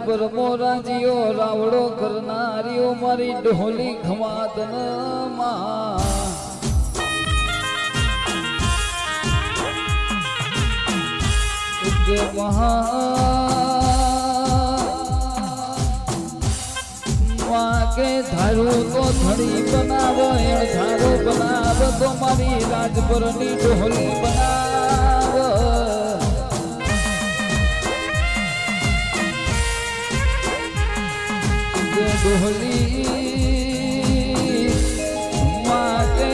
પર મોરાજીઓ રાવડો કરનારીઓ મારી ઢોલી ખમાતનમાં કે ધારું તો ધણી બનાવો એણ ધારો બનાવ તો મારી રાજપરની ઢોલી બનાવ. કે માટે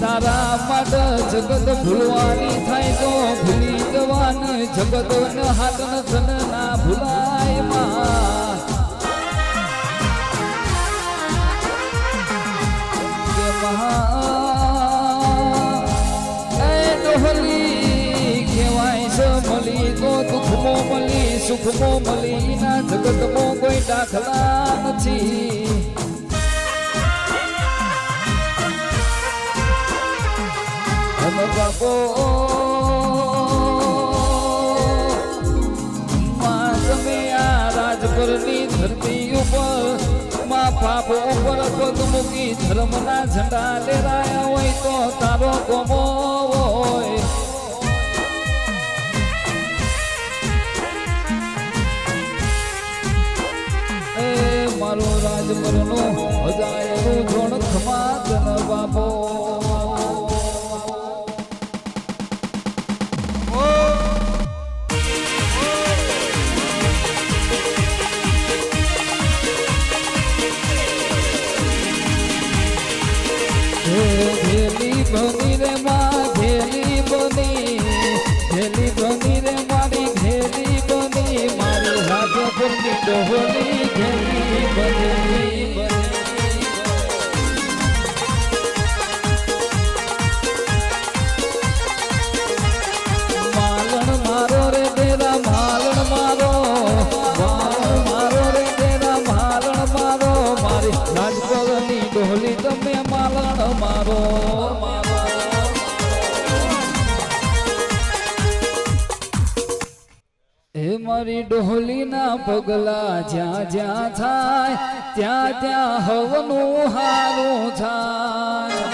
તારા માટે જગત ભૂલવાની થાય તો ભૂલી જવાનું. જગત હાથ ન ના ભૂલાય મળી સુખમો મળી ના જગતમાં કોઈ દાખલા નથી. અને બાપો. તમે ધરતી ઉપર, માં પાપ ઉપર પગ મૂકી ધર્મના ઝંડા લેરાયા હોય તો તારો ગમો હોય. મારો રાજપરનો હજાયનું જોણ ખમાતન બાપો. ઘેલી બની રે માં એ મારી ડોહલી ના પગલા જ્યાં જ્યાં થાય, ત્યાં ત્યાં હવનું હારું થાય.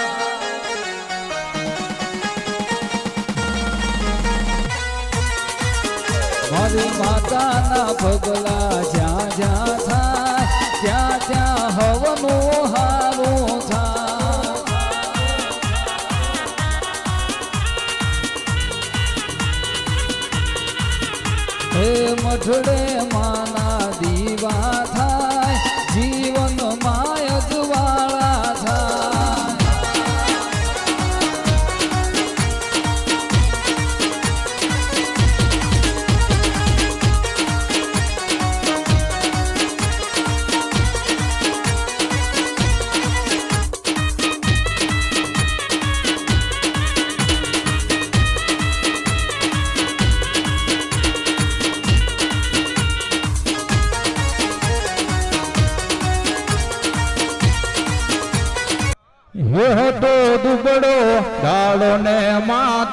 મારી માતાના પગલા હે મઠડે માના દીવા.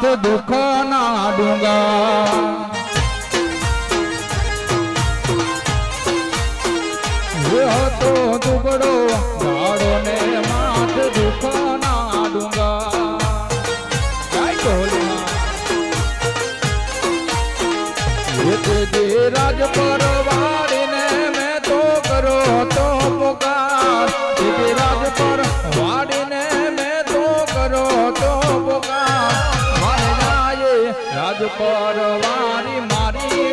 દુબળો ડાળો ને માથ દુઃખ ના ડુંગા. તરવારી મારી